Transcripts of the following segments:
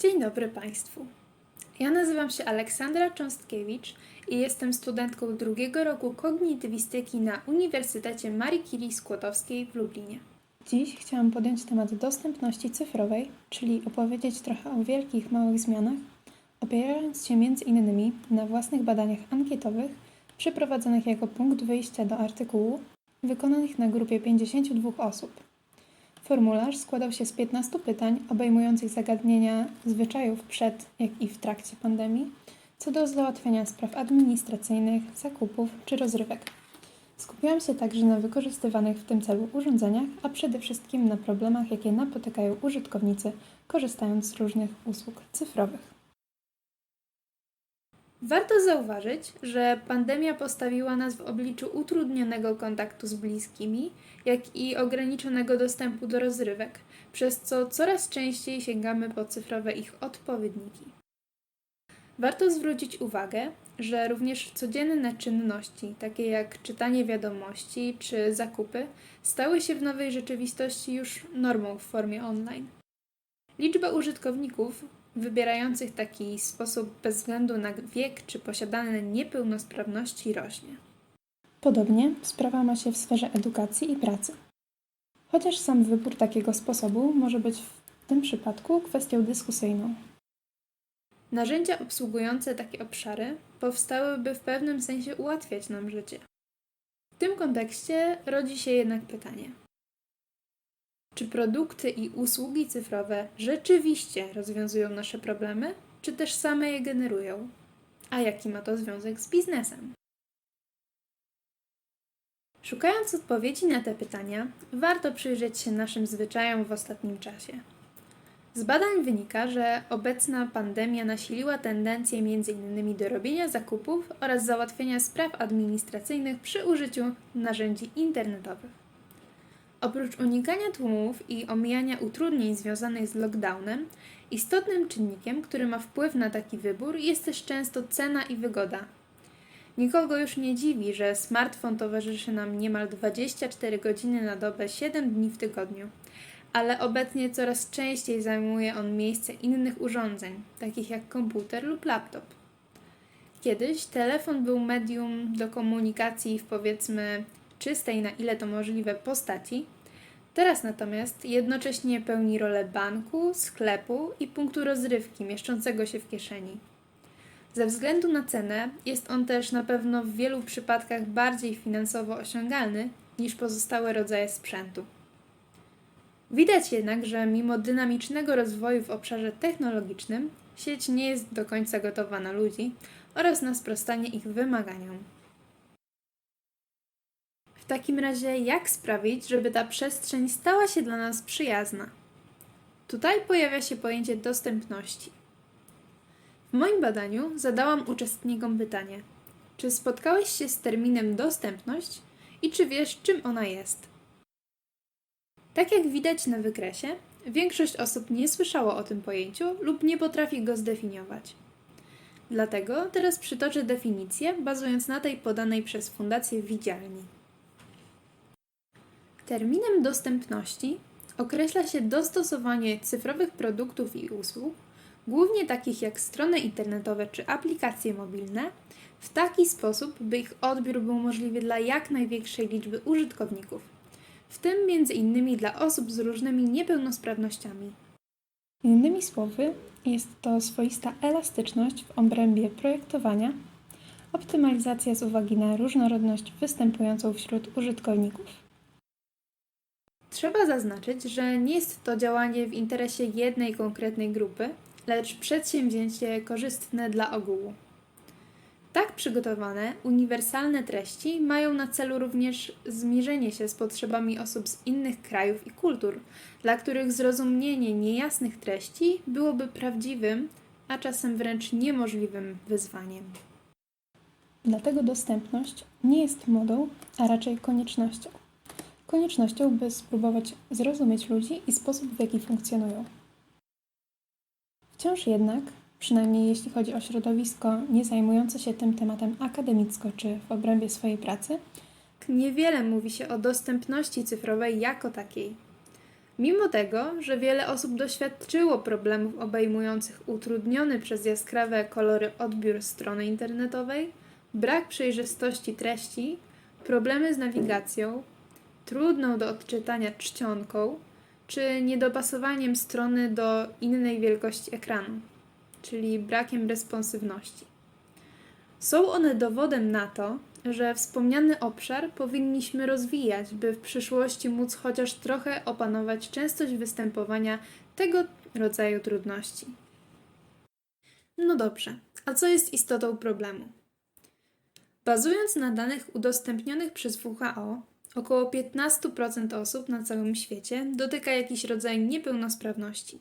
Dzień dobry Państwu. Ja nazywam się Aleksandra Cząstkiewicz i jestem studentką drugiego roku kognitywistyki na Uniwersytecie Marii Curie Skłodowskiej w Lublinie. Dziś chciałam podjąć temat dostępności cyfrowej, czyli opowiedzieć trochę o wielkich, małych zmianach, opierając się między innymi na własnych badaniach ankietowych przeprowadzonych jako punkt wyjścia do artykułu, wykonanych na grupie 52 osób. Formularz składał się z 15 pytań obejmujących zagadnienia zwyczajów przed, jak i w trakcie pandemii, co do załatwiania spraw administracyjnych, zakupów czy rozrywek. Skupiłam się także na wykorzystywanych w tym celu urządzeniach, a przede wszystkim na problemach, jakie napotykają użytkownicy korzystając z różnych usług cyfrowych. Warto zauważyć, że pandemia postawiła nas w obliczu utrudnionego kontaktu z bliskimi, jak i ograniczonego dostępu do rozrywek, przez co coraz częściej sięgamy po cyfrowe ich odpowiedniki. Warto zwrócić uwagę, że również codzienne czynności, takie jak czytanie wiadomości czy zakupy, stały się w nowej rzeczywistości już normą w formie online. Liczba użytkowników wybierających taki sposób bez względu na wiek czy posiadane niepełnosprawności rośnie. Podobnie sprawa ma się w sferze edukacji i pracy. Chociaż sam wybór takiego sposobu może być w tym przypadku kwestią dyskusyjną. Narzędzia obsługujące takie obszary powstałyby w pewnym sensie ułatwiać nam życie. W tym kontekście rodzi się jednak pytanie: czy produkty i usługi cyfrowe rzeczywiście rozwiązują nasze problemy, czy też same je generują? A jaki ma to związek z biznesem? Szukając odpowiedzi na te pytania, warto przyjrzeć się naszym zwyczajom w ostatnim czasie. Z badań wynika, że obecna pandemia nasiliła tendencję m.in. do robienia zakupów oraz załatwienia spraw administracyjnych przy użyciu narzędzi internetowych. Oprócz unikania tłumów i omijania utrudnień związanych z lockdownem, istotnym czynnikiem, który ma wpływ na taki wybór, jest też często cena i wygoda. Nikogo już nie dziwi, że smartfon towarzyszy nam niemal 24 godziny na dobę, 7 dni w tygodniu, ale obecnie coraz częściej zajmuje on miejsce innych urządzeń, takich jak komputer lub laptop. Kiedyś telefon był medium do komunikacji w powiedzmy czystej na ile to możliwe postaci, teraz natomiast jednocześnie pełni rolę banku, sklepu i punktu rozrywki mieszczącego się w kieszeni. Ze względu na cenę jest on też na pewno w wielu przypadkach bardziej finansowo osiągalny niż pozostałe rodzaje sprzętu. Widać jednak, że mimo dynamicznego rozwoju w obszarze technologicznym, sieć nie jest do końca gotowa na ludzi oraz na sprostanie ich wymaganiom. Takim razie, jak sprawić, żeby ta przestrzeń stała się dla nas przyjazna? Tutaj pojawia się pojęcie dostępności. W moim badaniu zadałam uczestnikom pytanie: czy spotkałeś się z terminem dostępność i czy wiesz, czym ona jest? Tak jak widać na wykresie, większość osób nie słyszało o tym pojęciu lub nie potrafi go zdefiniować. Dlatego teraz przytoczę definicję, bazując na tej podanej przez Fundację Widzialni. Terminem dostępności określa się dostosowanie cyfrowych produktów i usług, głównie takich jak strony internetowe czy aplikacje mobilne, w taki sposób, by ich odbiór był możliwy dla jak największej liczby użytkowników, w tym m.in. dla osób z różnymi niepełnosprawnościami. Innymi słowy, jest to swoista elastyczność w obrębie projektowania, optymalizacja z uwagi na różnorodność występującą wśród użytkowników. Trzeba zaznaczyć, że nie jest to działanie w interesie jednej konkretnej grupy, lecz przedsięwzięcie korzystne dla ogółu. Tak przygotowane, uniwersalne treści mają na celu również zmierzenie się z potrzebami osób z innych krajów i kultur, dla których zrozumienie niejasnych treści byłoby prawdziwym, a czasem wręcz niemożliwym wyzwaniem. Dlatego dostępność nie jest modą, a raczej koniecznością. Koniecznością, by spróbować zrozumieć ludzi i sposób, w jaki funkcjonują. Wciąż jednak, przynajmniej jeśli chodzi o środowisko nie zajmujące się tym tematem akademicko czy w obrębie swojej pracy, Niewiele mówi się o dostępności cyfrowej jako takiej. Mimo tego, że wiele osób doświadczyło problemów obejmujących utrudniony przez jaskrawe kolory odbiór strony internetowej, brak przejrzystości treści, problemy z nawigacją, trudną do odczytania czcionką, czy niedopasowaniem strony do innej wielkości ekranu, czyli brakiem responsywności. Są one dowodem na to, że wspomniany obszar powinniśmy rozwijać, by w przyszłości móc chociaż trochę opanować częstość występowania tego rodzaju trudności. No dobrze, a co jest istotą problemu? Bazując na danych udostępnionych przez WHO, około 15% osób na całym świecie dotyka jakiś rodzaj niepełnosprawności.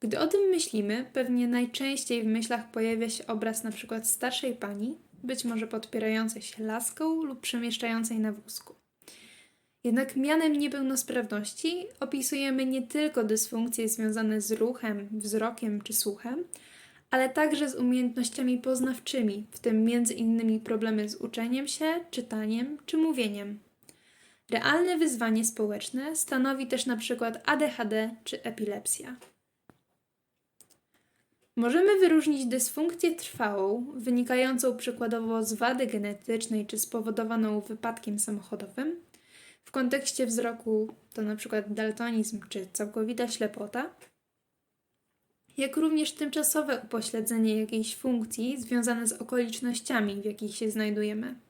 Gdy o tym myślimy, pewnie najczęściej w myślach pojawia się obraz przykład starszej pani, być może podpierającej się laską lub przemieszczającej na wózku. Jednak mianem niepełnosprawności opisujemy nie tylko dysfunkcje związane z ruchem, wzrokiem czy słuchem, ale także z umiejętnościami poznawczymi, w tym innymi problemy z uczeniem się, czytaniem czy mówieniem. Realne wyzwanie społeczne stanowi też przykład ADHD czy epilepsja. Możemy wyróżnić dysfunkcję trwałą, wynikającą przykładowo z wady genetycznej czy spowodowaną wypadkiem samochodowym. W kontekście wzroku to przykład daltonizm czy całkowita ślepota, jak również tymczasowe upośledzenie jakiejś funkcji związane z okolicznościami, w jakich się znajdujemy.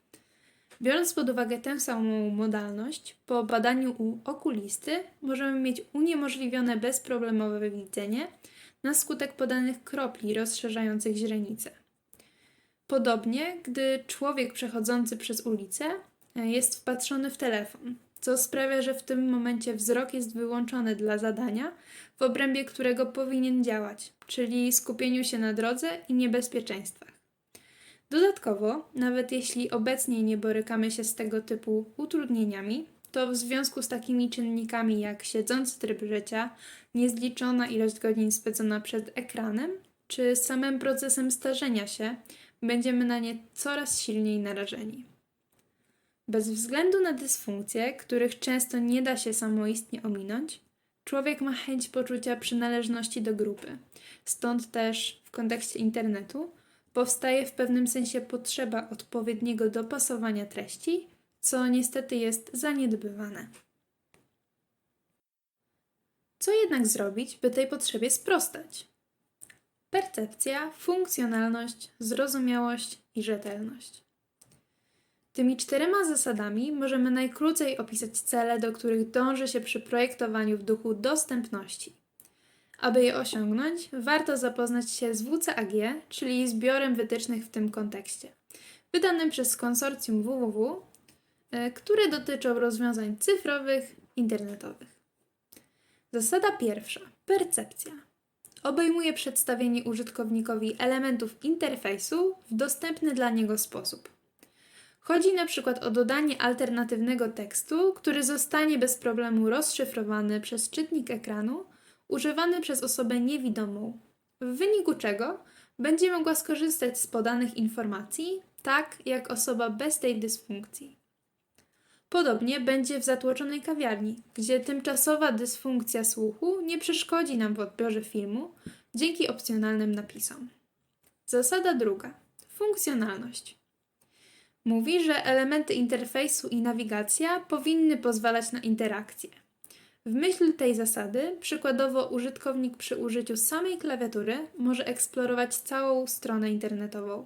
Biorąc pod uwagę tę samą modalność, po badaniu u okulisty możemy mieć uniemożliwione bezproblemowe widzenie na skutek podanych kropli rozszerzających źrenicę. Podobnie, gdy człowiek przechodzący przez ulicę e, jest wpatrzony w telefon, co sprawia, że w tym momencie wzrok jest wyłączony dla zadania, w obrębie którego powinien działać, czyli skupieniu się na drodze i niebezpieczeństwach. Dodatkowo, nawet jeśli obecnie nie borykamy się z tego typu utrudnieniami, to w związku z takimi czynnikami jak siedzący tryb życia, niezliczona ilość godzin spędzona przed ekranem, czy samym procesem starzenia się, będziemy na nie coraz silniej narażeni. Bez względu na dysfunkcje, których często nie da się samoistnie ominąć, człowiek ma chęć poczucia przynależności do grupy. Stąd też w kontekście internetu powstaje w pewnym sensie potrzeba odpowiedniego dopasowania treści, co niestety jest zaniedbywane. Co jednak zrobić, by tej potrzebie sprostać? Percepcja, funkcjonalność, zrozumiałość i rzetelność. Tymi czterema zasadami możemy najkrócej opisać cele, do których dąży się przy projektowaniu w duchu dostępności. Aby je osiągnąć, warto zapoznać się z WCAG, czyli zbiorem wytycznych w tym kontekście, wydanym przez konsorcjum www, e, które dotyczą rozwiązań cyfrowych, internetowych. Zasada pierwsza percepcja. Obejmuje przedstawienie użytkownikowi elementów interfejsu w dostępny dla niego sposób. Chodzi na przykład o dodanie alternatywnego tekstu, który zostanie bez problemu rozszyfrowany przez czytnik ekranu, używany przez osobę niewidomą, w wyniku czego będzie mogła skorzystać z podanych informacji, tak jak osoba bez tej dysfunkcji. Podobnie będzie w zatłoczonej kawiarni, gdzie tymczasowa dysfunkcja słuchu nie przeszkodzi nam w odbiorze filmu dzięki opcjonalnym napisom. Zasada druga funkcjonalność. Mówi, że elementy interfejsu i nawigacja powinny pozwalać na interakcję. W myśl tej zasady, przykładowo użytkownik przy użyciu samej klawiatury może eksplorować całą stronę internetową.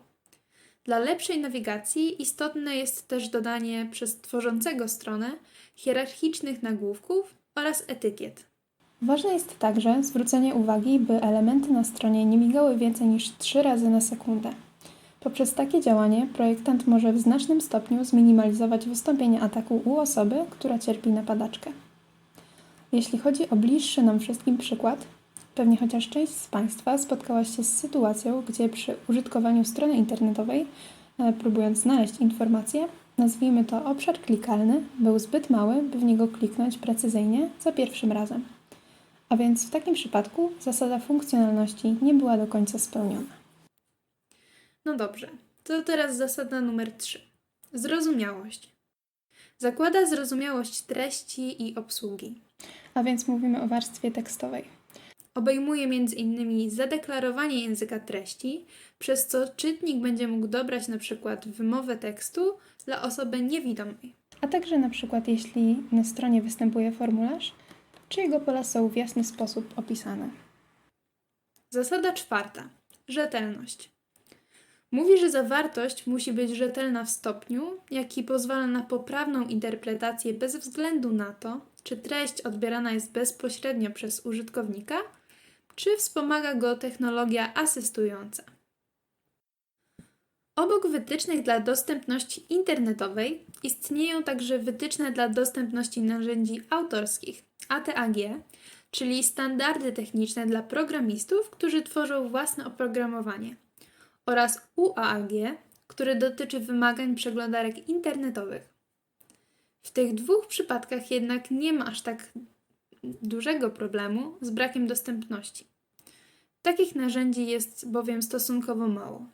Dla lepszej nawigacji istotne jest też dodanie przez tworzącego stronę hierarchicznych nagłówków oraz etykiet. Ważne jest także zwrócenie uwagi, by elementy na stronie nie migały więcej niż 3 razy na sekundę. Poprzez takie działanie projektant może w znacznym stopniu zminimalizować wystąpienie ataku u osoby, która cierpi na padaczkę. Jeśli chodzi o bliższy nam wszystkim przykład, pewnie chociaż część z Państwa spotkała się z sytuacją, gdzie przy użytkowaniu strony internetowej, e, próbując znaleźć informację, nazwijmy to obszar klikalny, był zbyt mały, by w niego kliknąć precyzyjnie za pierwszym razem. A więc w takim przypadku zasada funkcjonalności nie była do końca spełniona. No dobrze, to teraz zasada numer 3. Zrozumiałość. Zakłada zrozumiałość treści i obsługi. A więc mówimy o warstwie tekstowej. Obejmuje m.in. zadeklarowanie języka treści, przez co czytnik będzie mógł dobrać na przykład wymowę tekstu dla osoby niewidomej. A także na przykład jeśli na stronie występuje formularz, czy jego pola są w jasny sposób opisane. Zasada czwarta. Rzetelność. Mówi, że zawartość musi być rzetelna w stopniu, jaki pozwala na poprawną interpretację bez względu na to, czy treść odbierana jest bezpośrednio przez użytkownika, czy wspomaga go technologia asystująca. Obok wytycznych dla dostępności internetowej istnieją także wytyczne dla dostępności narzędzi autorskich ATAG, czyli standardy techniczne dla programistów, którzy tworzą własne oprogramowanie, oraz UAAG, który dotyczy wymagań przeglądarek internetowych. W tych dwóch przypadkach jednak nie ma aż tak dużego problemu z brakiem dostępności. Takich narzędzi jest bowiem stosunkowo mało.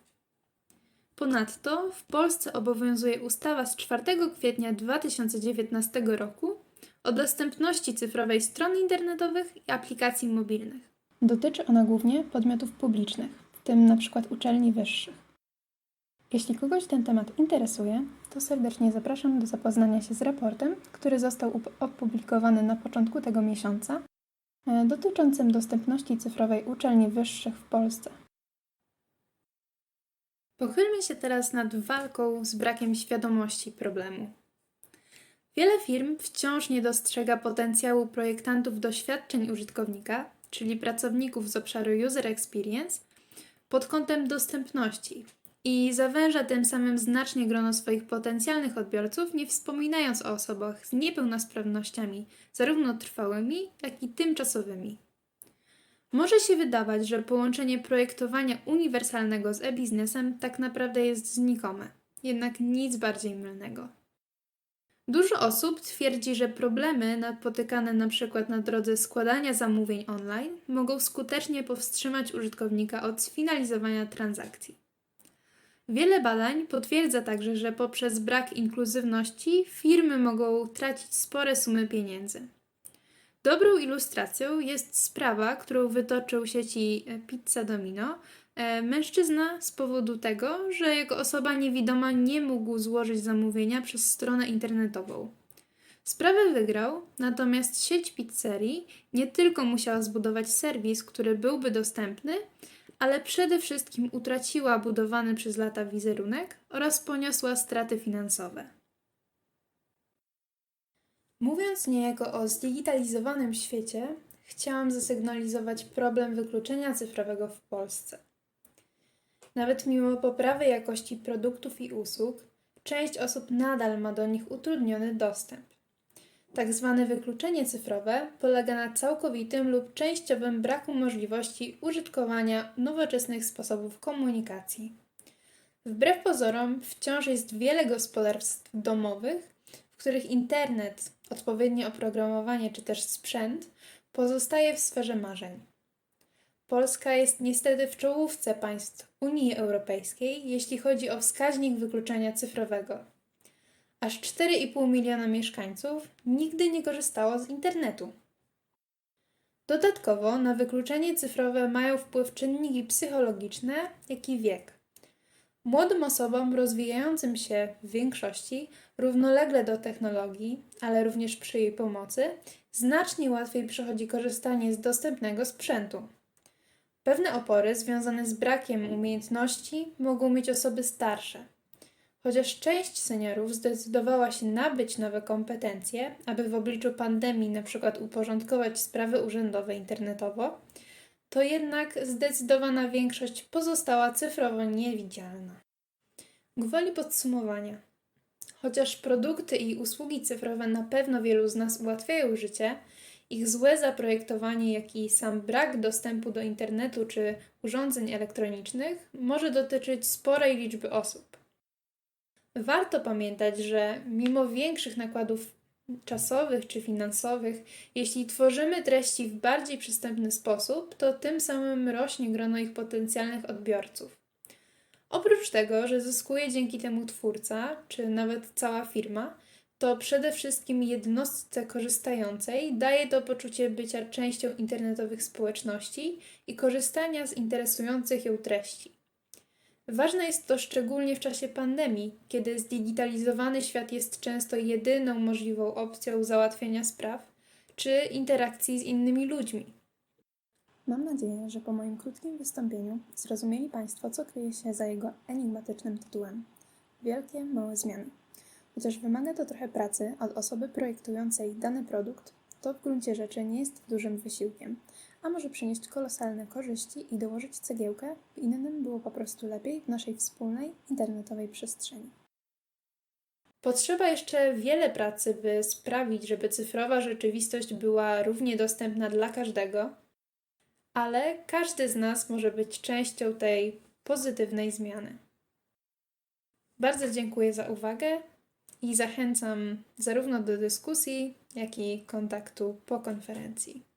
Ponadto w Polsce obowiązuje ustawa z 4 kwietnia 2019 roku o dostępności cyfrowej stron internetowych i aplikacji mobilnych. Dotyczy ona głównie podmiotów publicznych, w tym przykład uczelni wyższych. Jeśli kogoś ten temat interesuje, to serdecznie zapraszam do zapoznania się z raportem, który został opublikowany na początku tego miesiąca, e, dotyczącym dostępności cyfrowej uczelni wyższych w Polsce. Pochylmy się teraz nad walką z brakiem świadomości problemu. Wiele firm wciąż nie dostrzega potencjału projektantów doświadczeń użytkownika, czyli pracowników z obszaru User Experience, pod kątem dostępności i zawęża tym samym znacznie grono swoich potencjalnych odbiorców, nie wspominając o osobach z niepełnosprawnościami, zarówno trwałymi, jak i tymczasowymi. Może się wydawać, że połączenie projektowania uniwersalnego z e-biznesem tak naprawdę jest znikome, jednak nic bardziej mylnego. Dużo osób twierdzi, że problemy napotykane na przykład na drodze składania zamówień online mogą skutecznie powstrzymać użytkownika od sfinalizowania transakcji. Wiele badań potwierdza także, że poprzez brak inkluzywności firmy mogą tracić spore sumy pieniędzy. Dobrą ilustracją jest sprawa, którą wytoczył sieci Pizza Domino. E, Mężczyzna z powodu tego, że jego osoba niewidoma nie mógł złożyć zamówienia przez stronę internetową. Sprawę wygrał, natomiast sieć pizzerii nie tylko musiała zbudować serwis, który byłby dostępny, ale przede wszystkim utraciła budowany przez lata wizerunek oraz poniosła straty finansowe. Mówiąc niejako o zdigitalizowanym świecie, chciałam zasygnalizować problem wykluczenia cyfrowego w Polsce. Nawet mimo poprawy jakości produktów i usług, część osób nadal ma do nich utrudniony dostęp. Tak zwane wykluczenie cyfrowe polega na całkowitym lub częściowym braku możliwości użytkowania nowoczesnych sposobów komunikacji. Wbrew pozorom, wciąż jest wiele gospodarstw domowych, w których internet, odpowiednie oprogramowanie czy też sprzęt pozostaje w sferze marzeń. Polska jest niestety w czołówce państw Unii Europejskiej, jeśli chodzi o wskaźnik wykluczenia cyfrowego. Aż 4,5 miliona mieszkańców nigdy nie korzystało z internetu. Dodatkowo na wykluczenie cyfrowe mają wpływ czynniki psychologiczne, jak i wiek. Młodym osobom rozwijającym się w większości równolegle do technologii, ale również przy jej pomocy, znacznie łatwiej przychodzi korzystanie z dostępnego sprzętu. Pewne opory związane z brakiem umiejętności mogą mieć osoby starsze. Chociaż część seniorów zdecydowała się nabyć nowe kompetencje, aby w obliczu pandemii na przykład uporządkować sprawy urzędowe internetowo, to jednak zdecydowana większość pozostała cyfrowo niewidzialna. Gwoli podsumowania. Chociaż produkty i usługi cyfrowe na pewno wielu z nas ułatwiają życie, ich złe zaprojektowanie, jak i sam brak dostępu do internetu czy urządzeń elektronicznych może dotyczyć sporej liczby osób. Warto pamiętać, że mimo większych nakładów czasowych czy finansowych, jeśli tworzymy treści w bardziej przystępny sposób, to tym samym rośnie grono ich potencjalnych odbiorców. Oprócz tego, że zyskuje dzięki temu twórca, czy nawet cała firma, to przede wszystkim jednostce korzystającej daje to poczucie bycia częścią internetowych społeczności i korzystania z interesujących ją treści. Ważne jest to szczególnie w czasie pandemii, kiedy zdigitalizowany świat jest często jedyną możliwą opcją załatwienia spraw czy interakcji z innymi ludźmi. Mam nadzieję, że po moim krótkim wystąpieniu zrozumieli Państwo, co kryje się za jego enigmatycznym tytułem Wielkie, małe zmiany. Chociaż wymaga to trochę pracy od osoby projektującej dany produkt, to w gruncie rzeczy nie jest dużym wysiłkiem, a może przynieść kolosalne korzyści i dołożyć cegiełkę, by innym było po prostu lepiej w naszej wspólnej internetowej przestrzeni. Potrzeba jeszcze wiele pracy, by sprawić, żeby cyfrowa rzeczywistość była równie dostępna dla każdego, ale każdy z nas może być częścią tej pozytywnej zmiany. Bardzo dziękuję za uwagę i zachęcam zarówno do dyskusji, jak i kontaktu po konferencji.